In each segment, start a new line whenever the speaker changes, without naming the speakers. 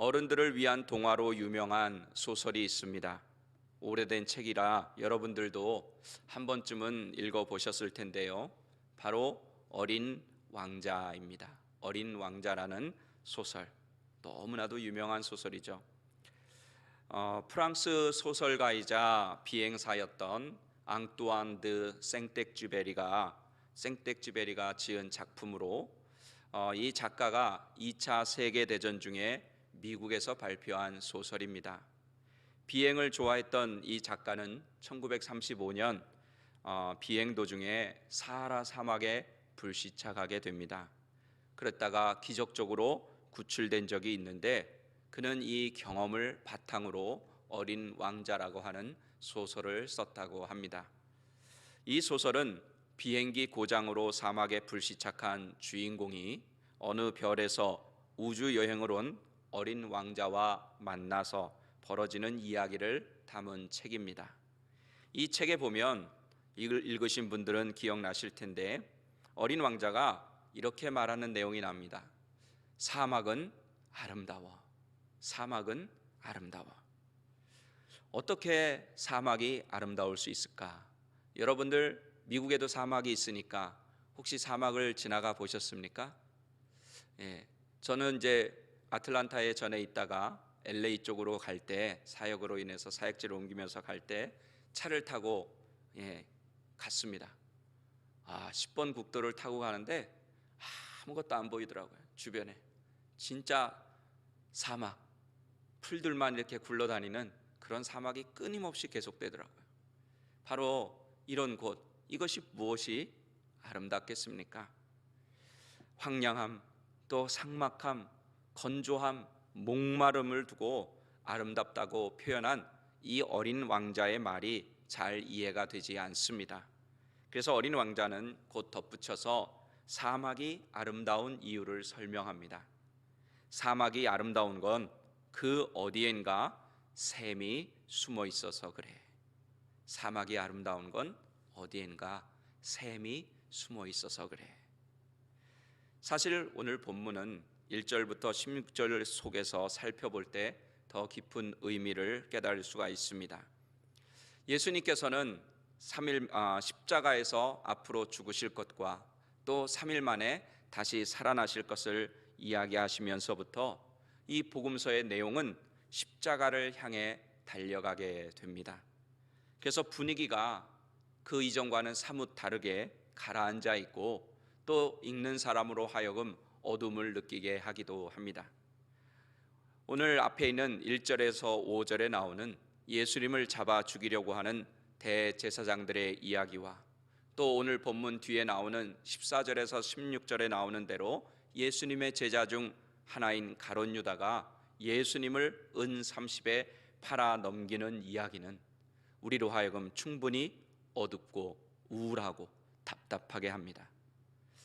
어른들을 위한 동화로 유명한 소설이 있습니다. 오래된 책이라 여러분들도 한 번쯤은 읽어 보셨을 텐데요. 바로 어린 왕자입니다. 어린 왕자라는 소설. 너무나도 유명한 소설이죠. 어, 프랑스 소설가이자 비행사였던 앙뚜안 드 생텍쥐베리가 생텍쥐베리가 지은 작품으로 어, 이 작가가 2차 세계 대전 중에 미국에서 발표한 소설입니다. 비행을 좋아했던 이 작가는 1935년 어, 비행 도중에 사하라 사막에 불시착하게 됩니다. 그랬다가 기적적으로 구출된 적이 있는데 그는 이 경험을 바탕으로 어린 왕자라고 하는 소설을 썼다고 합니다. 이 소설은 비행기 고장으로 사막에 불시착한 주인공이 어느 별에서 우주 여행을 온 어린 왕자와 만나서 벌어지는 이야기를 담은 책입니다. 이 책에 보면 읽으신 분들은 기억나실 텐데 어린 왕자가 이렇게 말하는 내용이 납니다. 사막은 아름다워. 사막은 아름다워. 어떻게 사막이 아름다울 수 있을까? 여러분들 미국에도 사막이 있으니까 혹시 사막을 지나가 보셨습니까? 예, 저는 이제 아틀란타에 전에 있다가 LA 쪽으로 갈 때 사역으로 인해서 사역지를 옮기면서 갈 때 차를 타고 예, 갔습니다. 아, 10번 국도를 타고 가는데 아무것도 안 보이더라고요. 주변에. 진짜 사막, 풀들만 이렇게 굴러다니는 그런 사막이 끊임없이 계속되더라고요. 바로 이런 곳, 이것이 무엇이 아름답겠습니까? 황량함, 또 상막함, 건조함, 목마름을 두고 아름답다고 표현한 이 어린 왕자의 말이 잘 이해가 되지 않습니다. 그래서 어린 왕자는 곧 덧붙여서 사막이 아름다운 이유를 설명합니다. 사막이 아름다운 건 그 어디엔가 샘이 숨어 있어서 그래. 사막이 아름다운 건 어디엔가 샘이 숨어 있어서 그래. 사실 오늘 본문은 1절부터 16절 속에서 살펴볼 때 더 깊은 의미를 깨달을 수가 있습니다. 예수님께서는 3일 아, 십자가에서 앞으로 죽으실 것과 또 3일 만에 다시 살아나실 것을 이야기하시면서부터 이 복음서의 내용은 십자가를 향해 달려가게 됩니다. 그래서 분위기가 그 이전과는 사뭇 다르게 가라앉아 있고 또 읽는 사람으로 하여금 어둠을 느끼게 하기도 합니다. 오늘 앞에 있는 1절에서 5절에 나오는 예수님을 잡아 죽이려고 하는 대제사장들의 이야기와 또 오늘 본문 뒤에 나오는 14절에서 16절에 나오는 대로 예수님의 제자 중 하나인 가론 유다가 예수님을 은 30에 팔아 넘기는 이야기는 우리로 하여금 충분히 어둡고 우울하고 답답하게 합니다.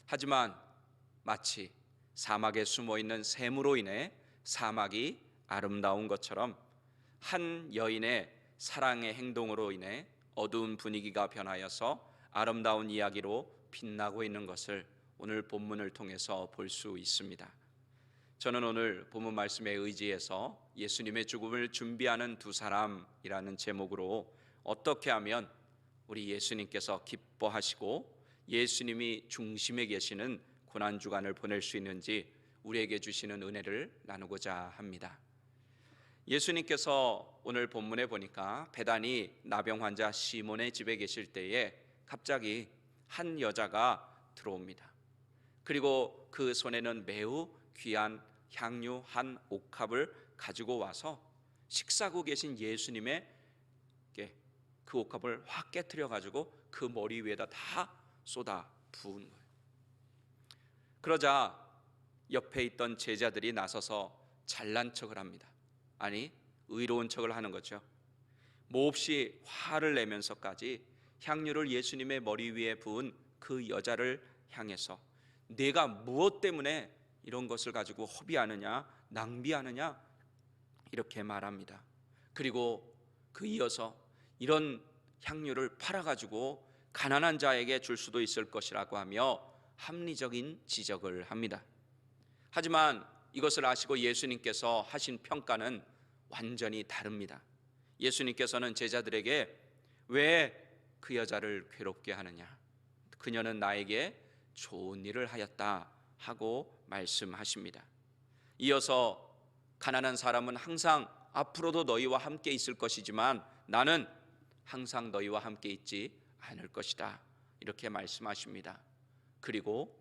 하지만 마치 사막에 숨어 있는 샘으로 인해 사막이 아름다운 것처럼 한 여인의 사랑의 행동으로 인해 어두운 분위기가 변하여서 아름다운 이야기로 빛나고 있는 것을 오늘 본문을 통해서 볼 수 있습니다. 저는 오늘 본문 말씀에 의지해서 예수님의 죽음을 준비하는 두 사람이라는 제목으로 어떻게 하면 우리 예수님께서 기뻐하시고 예수님이 중심에 계시는 고난 주간을 보낼 수 있는지 우리에게 주시는 은혜를 나누고자 합니다. 예수님께서 오늘 본문에 보니까 배단이 나병 환자 시몬의 집에 계실 때에 갑자기 한 여자가 들어옵니다. 그리고 그 손에는 매우 귀한 향유 한 옥합을 가지고 와서 식사하고 계신 예수님의 그 옥합을 확 깨뜨려 가지고 그 머리 위에다 다 쏟아 부은 거예요. 그러자 옆에 있던 제자들이 나서서 잘난 척을 합니다. 아니, 의로운 척을 하는 거죠. 몹시 화를 내면서까지 향유를 예수님의 머리 위에 부은 그 여자를 향해서 내가 무엇 때문에 이런 것을 가지고 허비하느냐, 낭비하느냐 이렇게 말합니다. 그리고 그 이어서 이런 향유를 팔아 가지고 가난한 자에게 줄 수도 있을 것이라고 하며 합리적인 지적을 합니다. 하지만 이것을 아시고 예수님께서 하신 평가는 완전히 다릅니다. 예수님께서는 제자들에게 왜 그 여자를 괴롭게 하느냐? 그녀는 나에게 좋은 일을 하였다 하고 말씀하십니다. 이어서 가난한 사람은 항상 앞으로도 너희와 함께 있을 것이지만 나는 항상 너희와 함께 있지 않을 것이다. 이렇게 말씀하십니다. 그리고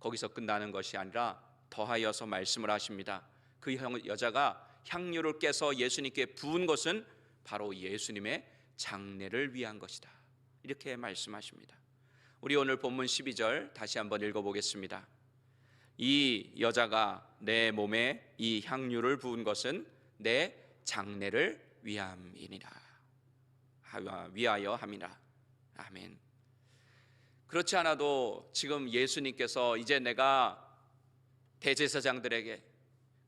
거기서 끝나는 것이 아니라 더하여서 말씀을 하십니다. 그 형- 여자가 향유를 깨서 예수님께 부은 것은 바로 예수님의 장례를 위한 것이다. 이렇게 말씀하십니다. 우리 오늘 본문 12절 다시 한번 읽어보겠습니다. 이 여자가 내 몸에 이 향유를 부은 것은 내 장례를 위함이니라. 하- 위하여 함이라. 아멘. 그렇지 않아도 지금 예수님께서 이제 내가 대제사장들에게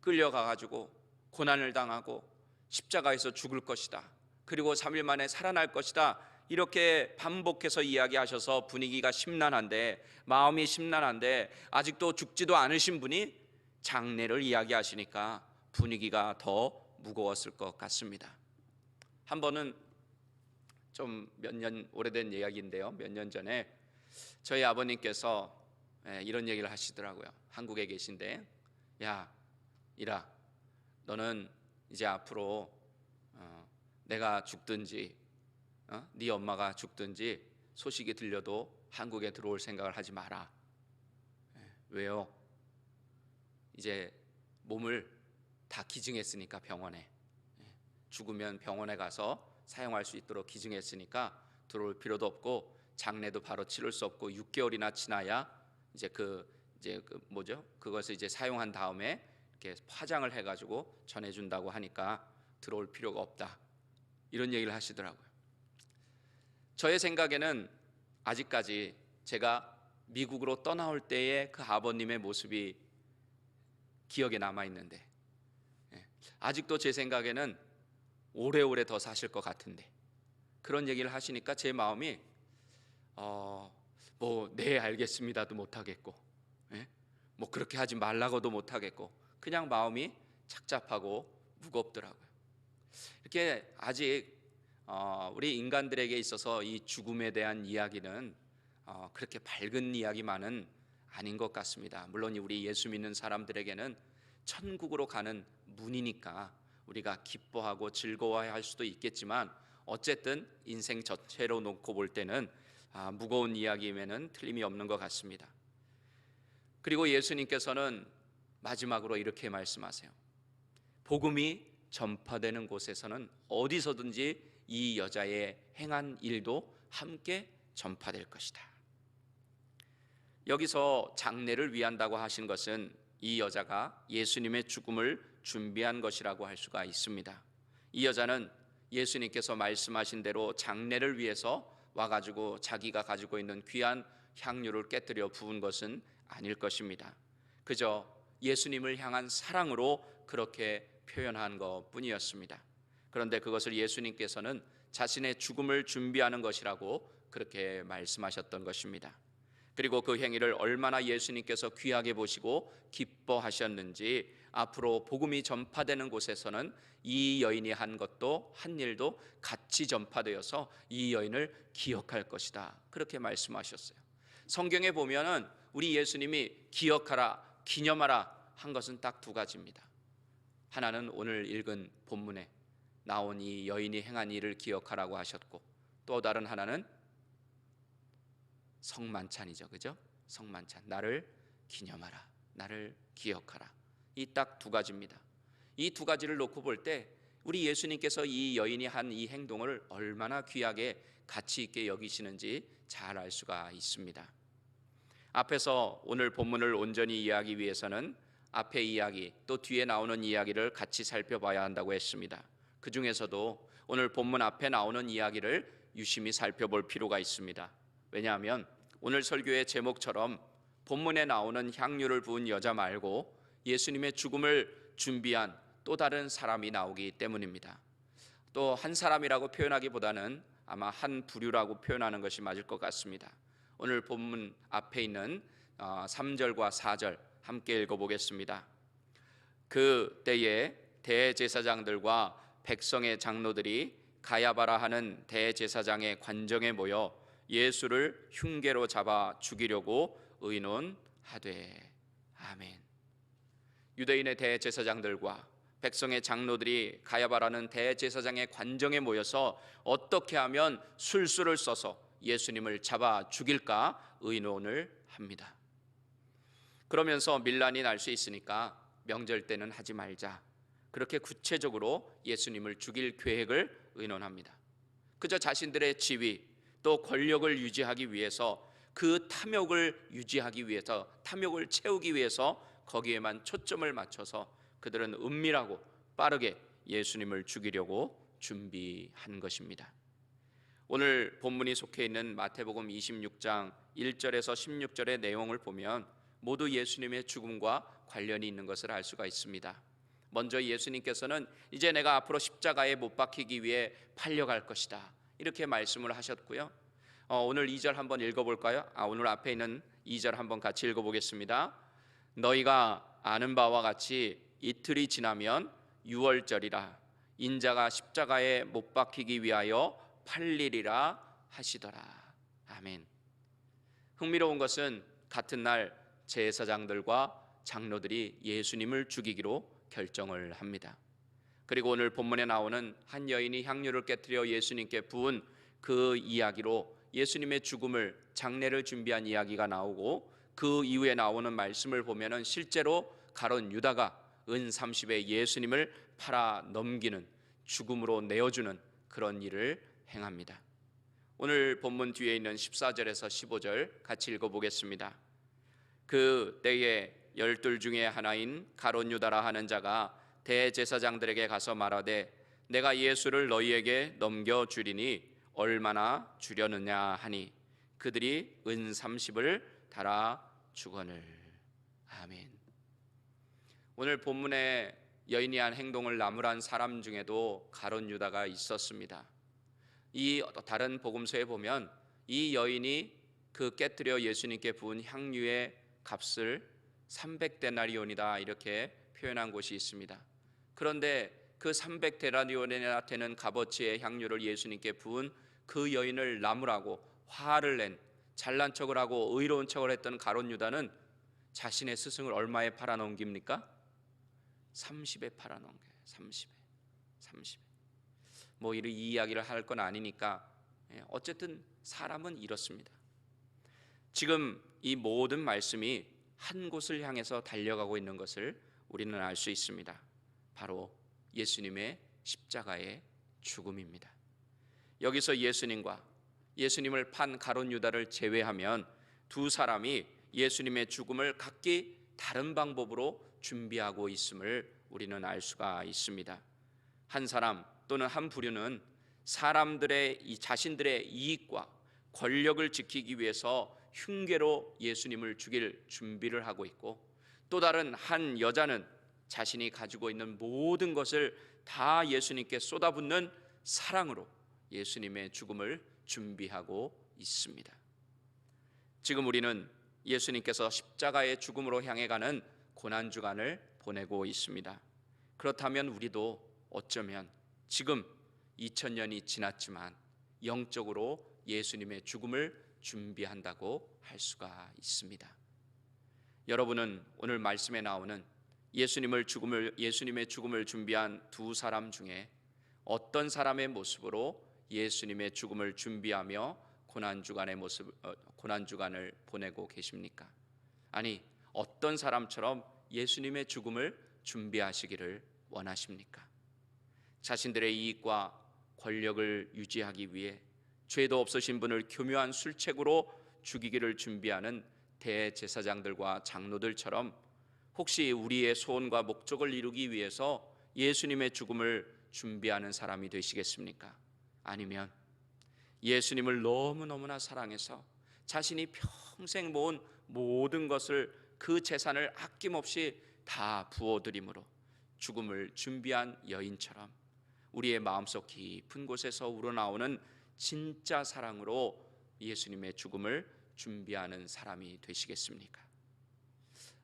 끌려가 가지고 고난을 당하고 십자가에서 죽을 것이다. 그리고 3일 만에 살아날 것이다. 이렇게 반복해서 이야기하셔서 분위기가 심란한데 마음이 심란한데 아직도 죽지도 않으신 분이 장례를 이야기하시니까 분위기가 더 무거웠을 것 같습니다. 한 번은 좀 몇 년 오래된 이야기인데요. 몇 년 전에 저희 아버님께서 예, 이런 얘기를 하시더라고요. 한국에 계신데, 야, 이라, 너는 이제 앞으로 어, 내가 죽든지, 어? 네 엄마가 죽든지 소식이 들려도 한국에 들어올 생각을 하지 마라. 예, 왜요? 이제 몸을 다 기증했으니까 병원에 예, 죽으면 병원에 가서 사용할 수 있도록 기증했으니까 들어올 필요도 없고 장례도 바로 치를 수 없고 6개월이나 지나야 이제 그 이제 그 뭐죠? 그것을 이제 사용한 다음에 이렇게 화장을 해가지고 전해준다고 하니까 들어올 필요가 없다 이런 얘기를 하시더라고요. 저의 생각에는 아직까지 제가 미국으로 떠나올 때의 그 아버님의 모습이 기억에 남아 있는데 예, 아직도 제 생각에는 오래오래 더 사실 것 같은데 그런 얘기를 하시니까 제 마음이 어 뭐네 알겠습니다도 못 하겠고 예? 뭐 그렇게 하지 말라고도 못 하겠고 그냥 마음이 착잡하고 무겁더라고요. 이렇게 아직 어, 우리 인간들에게 있어서 이 죽음에 대한 이야기는 어, 그렇게 밝은 이야기만은 아닌 것 같습니다. 물론 우리 예수 믿는 사람들에게는 천국으로 가는 문이니까 우리가 기뻐하고 즐거워할 수도 있겠지만 어쨌든 인생 전체로 놓고 볼 때는 아, 무거운 이야기면은 틀림이 없는 것 같습니다. 그리고 예수님께서는 마지막으로 이렇게 말씀하세요. 복음이 전파되는 곳에서는 어디서든지 이 여자의 행한 일도 함께 전파될 것이다. 여기서 장례를 위한다고 하신 것은 이 여자가 예수님의 죽음을 준비한 것이라고 할 수가 있습니다. 이 여자는 예수님께서 말씀하신 대로 장례를 위해서 와가지고 자기가 가지고 있는 귀한 향유를 깨뜨려 부은 것은 아닐 것입니다. 그저 예수님을 향한 사랑으로 그렇게 표현한 것 뿐이었습니다. 그런데 그것을 예수님께서는 자신의 죽음을 준비하는 것이라고 그렇게 말씀하셨던 것입니다. 그리고 그 행위를 얼마나 예수님께서 귀하게 보시고 기뻐하셨는지 앞으로 복음이 전파되는 곳에서는 이 여인이 한 것도 한 일도 같이 전파되어서 이 여인을 기억할 것이다. 그렇게 말씀하셨어요. 성경에 보면은 우리 예수님이 기억하라, 기념하라 한 것은 딱 두 가지입니다. 하나는 오늘 읽은 본문에 나온 이 여인이 행한 일을 기억하라고 하셨고 또 다른 하나는 성만찬이죠. 그죠? 성만찬. 나를 기념하라. 나를 기억하라. 이 딱 두 가지입니다. 이 두 가지를 놓고 볼 때 우리 예수님께서 이 여인이 한 이 행동을 얼마나 귀하게 가치 있게 여기시는지 잘 알 수가 있습니다. 앞에서 오늘 본문을 온전히 이해하기 위해서는 앞의 이야기 또 뒤에 나오는 이야기를 같이 살펴봐야 한다고 했습니다. 그 중에서도 오늘 본문 앞에 나오는 이야기를 유심히 살펴볼 필요가 있습니다. 왜냐하면 오늘 설교의 제목처럼 본문에 나오는 향유를 부은 여자 말고 예수님의 죽음을 준비한 또 다른 사람이 나오기 때문입니다. 또 한 사람이라고 표현하기보다는 아마 한 부류라고 표현하는 것이 맞을 것 같습니다. 오늘 본문 앞에 있는 3절과 4절 함께 읽어보겠습니다. 그 때에 대제사장들과 백성의 장로들이 가야바라 하는 대제사장의 관정에 모여 예수를 흉계로 잡아 죽이려고 의논하되 아멘. 유대인의 대제사장들과 백성의 장로들이 가야바라는 대제사장의 관정에 모여서 어떻게 하면 술수를 써서 예수님을 잡아 죽일까 의논을 합니다. 그러면서 밀란이 날 수 있으니까 명절 때는 하지 말자. 그렇게 구체적으로 예수님을 죽일 계획을 의논합니다. 그저 자신들의 지위 또 권력을 유지하기 위해서 그 탐욕을 유지하기 위해서 탐욕을 채우기 위해서 거기에만 초점을 맞춰서 그들은 은밀하고 빠르게 예수님을 죽이려고 준비한 것입니다. 오늘 본문이 속해 있는 마태복음 26장 1절에서 16절의 내용을 보면 모두 예수님의 죽음과 관련이 있는 것을 알 수가 있습니다. 먼저 예수님께서는 이제 내가 앞으로 십자가에 못 박히기 위해 팔려갈 것이다. 이렇게 말씀을 하셨고요. 어, 오늘 2절 한번 읽어볼까요? 아, 오늘 앞에 있는 2절 한번 같이 읽어보겠습니다. 너희가 아는 바와 같이 이틀이 지나면 유월절이라 인자가 십자가에 못 박히기 위하여 팔리리라 하시더라. 아멘. 흥미로운 것은 같은 날 제사장들과 장로들이 예수님을 죽이기로 결정을 합니다. 그리고 오늘 본문에 나오는 한 여인이 향유를 깨뜨려 예수님께 부은 그 이야기로 예수님의 죽음을 장례를 준비한 이야기가 나오고 그 이후에 나오는 말씀을 보면은 실제로 가론 유다가 은 30에 예수님을 팔아 넘기는 죽음으로 내어주는 그런 일을 행합니다. 오늘 본문 뒤에 있는 14절에서 15절 같이 읽어보겠습니다. 그 때에 열둘 중에 하나인 가론 유다라 하는 자가 대제사장들에게 가서 말하되 내가 예수를 너희에게 넘겨 주리니 얼마나 주려느냐 하니 그들이 은 30을 달아 주거늘 아멘. 오늘 본문에 여인이 한 행동을 나무란 사람 중에도 가론 유다가 있었습니다. 이 다른 복음서에 보면 이 여인이 그 깨뜨려 예수님께 부은 향유의 값을 300데나리온이다 이렇게 표현한 곳이 있습니다. 그런데 그 300데나리온이나 되는 값어치의 향유를 예수님께 부은 그 여인을 나무라고 화를 낸 잘난 척을 하고 의로운 척을 했던 가론 유다는 자신의 스승을 얼마에 팔아 넘깁니까? 30에 팔아 넘겨요. 30에. 30에. 뭐 이런 이야기를 할 건 아니니까 예, 어쨌든 사람은 이렇습니다. 지금 이 모든 말씀이 한 곳을 향해서 달려가고 있는 것을 우리는 알 수 있습니다. 바로 예수님의 십자가의 죽음입니다. 여기서 예수님과 예수님을 판 가론 유다를 제외하면 두 사람이 예수님의 죽음을 각기 다른 방법으로 준비하고 있음을 우리는 알 수가 있습니다. 한 사람 또는 한 부류는 사람들의 이 자신들의 이익과 권력을 지키기 위해서 흉계로 예수님을 죽일 준비를 하고 있고 또 다른 한 여자는 자신이 가지고 있는 모든 것을 다 예수님께 쏟아붓는 사랑으로 예수님의 죽음을 준비하고 있습니다. 지금 우리는 예수님께서 십자가의 죽음으로 향해 가는 고난 주간을 보내고 있습니다. 그렇다면 우리도 어쩌면 지금 2000년이 지났지만 영적으로 예수님의 죽음을 준비한다고 할 수가 있습니다. 여러분은 오늘 말씀에 나오는 예수님을 죽음을 예수님의 죽음을 준비한 두 사람 중에 어떤 사람의 모습으로 예수님의 죽음을 준비하며 고난 주간의 모습 어, 고난 주간을 보내고 계십니까? 아니 어떤 사람처럼 예수님의 죽음을 준비하시기를 원하십니까? 자신들의 이익과 권력을 유지하기 위해 죄도 없으신 분을 교묘한 술책으로 죽이기를 준비하는 대제사장들과 장로들처럼 혹시 우리의 소원과 목적을 이루기 위해서 예수님의 죽음을 준비하는 사람이 되시겠습니까? 아니면 예수님을 너무너무나 사랑해서 자신이 평생 모은 모든 것을 그 재산을 아낌없이 다 부어드림으로 죽음을 준비한 여인처럼 우리의 마음속 깊은 곳에서 우러나오는 진짜 사랑으로 예수님의 죽음을 준비하는 사람이 되시겠습니까?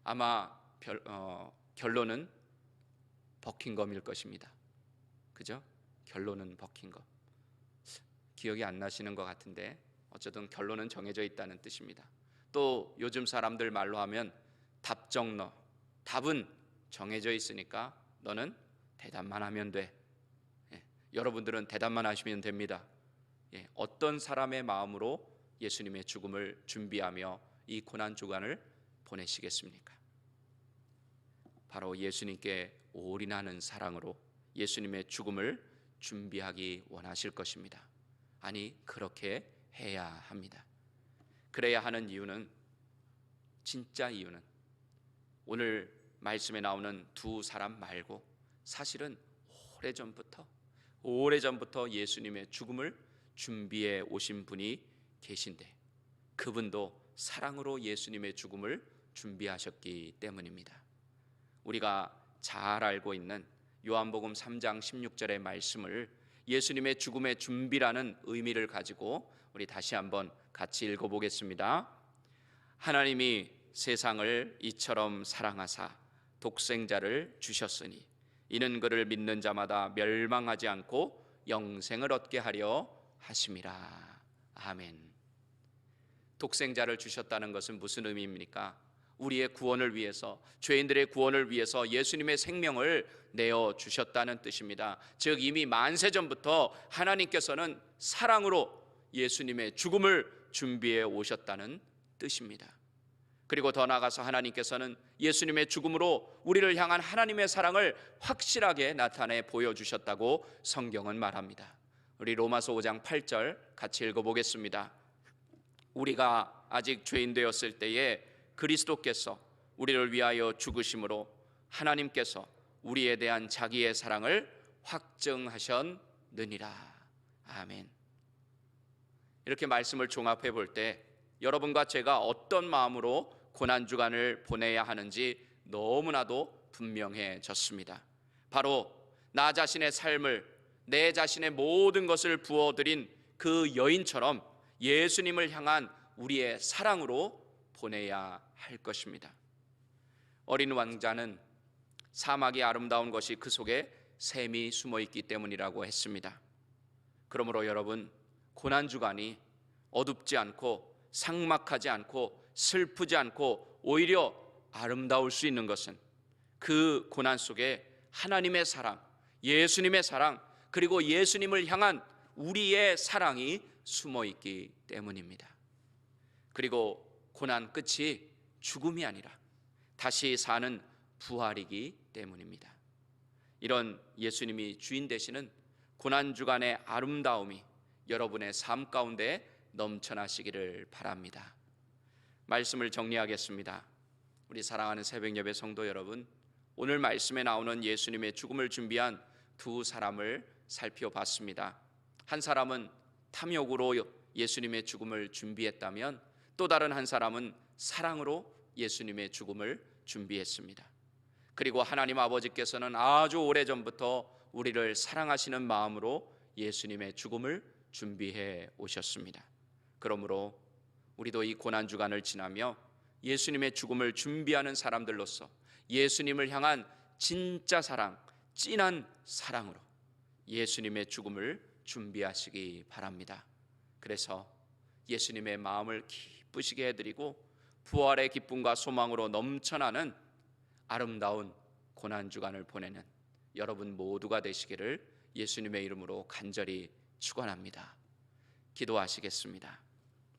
아마 별, 어, 결론은 버킹검일 것입니다. 그죠? 결론은 버킹검. 기억이 안 나시는 것 같은데 어쨌든 결론은 정해져 있다는 뜻입니다. 또 요즘 사람들 말로 하면 답정너. 답은 정해져 있으니까 너는 대답만 하면 돼. 예, 여러분들은 대답만 하시면 됩니다. 예, 어떤 사람의 마음으로 예수님의 죽음을 준비하며 이 고난 주간을 보내시겠습니까? 바로 예수님께 올인하는 사랑으로 예수님의 죽음을 준비하기 원하실 것입니다. 아니 그렇게 해야 합니다. 그래야 하는 이유는 진짜 이유는 오늘 말씀에 나오는 두 사람 말고 사실은 오래전부터 오래전부터 예수님의 죽음을 준비해 오신 분이 계신데 그분도 사랑으로 예수님의 죽음을 준비하셨기 때문입니다. 우리가 잘 알고 있는 요한복음 3장 16절의 말씀을 예수님의 죽음의 준비라는 의미를 가지고 우리 다시 한번 같이 읽어 보겠습니다. 하나님이 세상을 이처럼 사랑하사 독생자를 주셨으니 이는 그를 믿는 자마다 멸망하지 않고 영생을 얻게 하려 하심이라. 아멘. 독생자를 주셨다는 것은 무슨 의미입니까? 우리의 구원을 위해서 죄인들의 구원을 위해서 예수님의 생명을 내어 주셨다는 뜻입니다. 즉 이미 만세 전부터 하나님께서는 사랑으로 예수님의 죽음을 준비해 오셨다는 뜻입니다. 그리고 더 나아가서 하나님께서는 예수님의 죽음으로 우리를 향한 하나님의 사랑을 확실하게 나타내 보여 주셨다고 성경은 말합니다. 우리 로마서 5장 8절 같이 읽어 보겠습니다. 우리가 아직 죄인 되었을 때에 그리스도께서 우리를 위하여 죽으심으로 하나님께서 우리에 대한 자기의 사랑을 확증하셨느니라. 아멘. 이렇게 말씀을 종합해 볼 때 여러분과 제가 어떤 마음으로 고난 주간을 보내야 하는지 너무나도 분명해졌습니다. 바로 나 자신의 삶을 내 자신의 모든 것을 부어드린 그 여인처럼 예수님을 향한 우리의 사랑으로 보내야 할 것입니다. 어린 왕자는 사막이 아름다운 것이 그 속에 샘이 숨어 있기 때문이라고 했습니다. 그러므로 여러분 고난 주간이 어둡지 않고 상막하지 않고 슬프지 않고 오히려 아름다울 수 있는 것은 그 고난 속에 하나님의 사랑, 예수님의 사랑, 그리고 예수님을 향한 우리의 사랑이 숨어 있기 때문입니다. 그리고 고난 끝이 죽음이 아니라 다시 사는 부활이기 때문입니다. 이런 예수님이 주인 되시는 고난 주간의 아름다움이 여러분의 삶 가운데 넘쳐나시기를 바랍니다. 말씀을 정리하겠습니다. 우리 사랑하는 새벽 예배 성도 여러분, 오늘 말씀에 나오는 예수님의 죽음을 준비한 두 사람을 살펴봤습니다. 한 사람은 탐욕으로 예수님의 죽음을 준비했다면 또 다른 한 사람은 사랑으로 예수님의 죽음을 준비했습니다. 그리고 하나님 아버지께서는 아주 오래 전부터 우리를 사랑하시는 마음으로 예수님의 죽음을 준비해 오셨습니다. 그러므로 우리도 이 고난 주간을 지나며 예수님의 죽음을 준비하는 사람들로서 예수님을 향한 진짜 사랑, 진한 사랑으로 예수님의 죽음을 준비하시기 바랍니다. 그래서 예수님의 마음을 기쁘시게 해드리고 부활의 기쁨과 소망으로 넘쳐나는 아름다운 고난 주간을 보내는 여러분 모두가 되시기를 예수님의 이름으로 간절히 축원합니다. 기도하시겠습니다.